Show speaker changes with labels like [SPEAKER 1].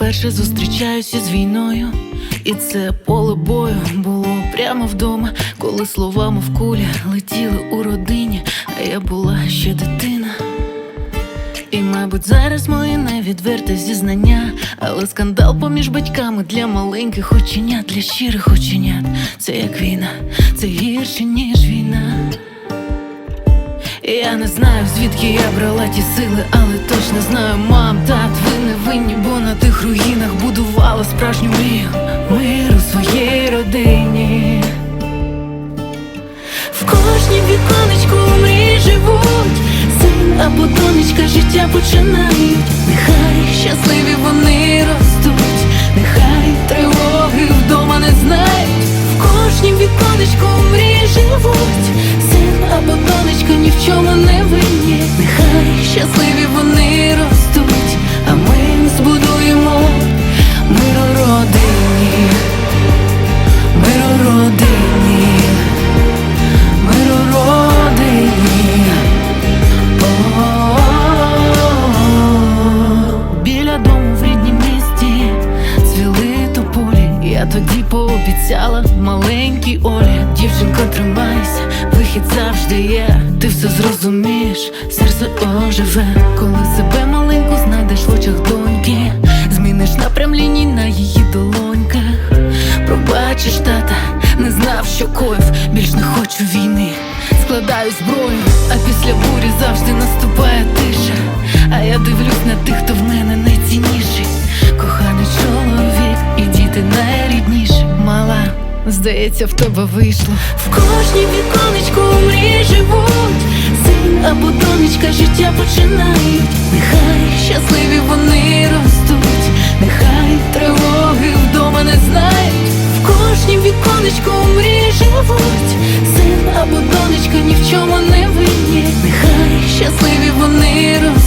[SPEAKER 1] Вперше зустрічаюся з війною, і це поле бою було прямо вдома, коли слова мов кулі летіли у родині, а я була ще дитина. І, мабуть, зараз мої невідверте зізнання, але скандал поміж батьками для маленьких оченят, для щирих оченят. Це як війна, це гірше, ніж війна. Я не знаю, звідки я брала ті сили, але точно знаю, мам, тат, ви не винні, бо на тих руїнах будувала справжню мрію миру своїй родині. В кожнім віконечку мрії живуть, син або донечка життя починають. Нехай щасливі вони ростуть, нехай тривоги вдома не знають. В кожнім віконечку мрії живуть, син або донечка ні в чому не винні. Я тоді пообіцяла маленькій Олі. Дівчинко, тримайся, вихід завжди є. Ти все зрозумієш, серце оживе, коли себе маленьку знайдеш в очах доньки, зміниш напрям ліній на її долоньках. Пробачиш, тата, не знав, що коїв, більш не хочу війни. Складаю зброю, а після бурі завжди наступає тиша. А я дивлюсь на тих, хто в мене найцінніший. Здається, в тебе вийшло. В кожній віконечку мрії живуть. Син або донечка життя починають. Нехай щасливі вони ростуть, нехай тривоги вдома не знають. В кожнім віконечку мрії живуть. Син або донечка ні в чому не винні. Нехай щасливі вони ростуть,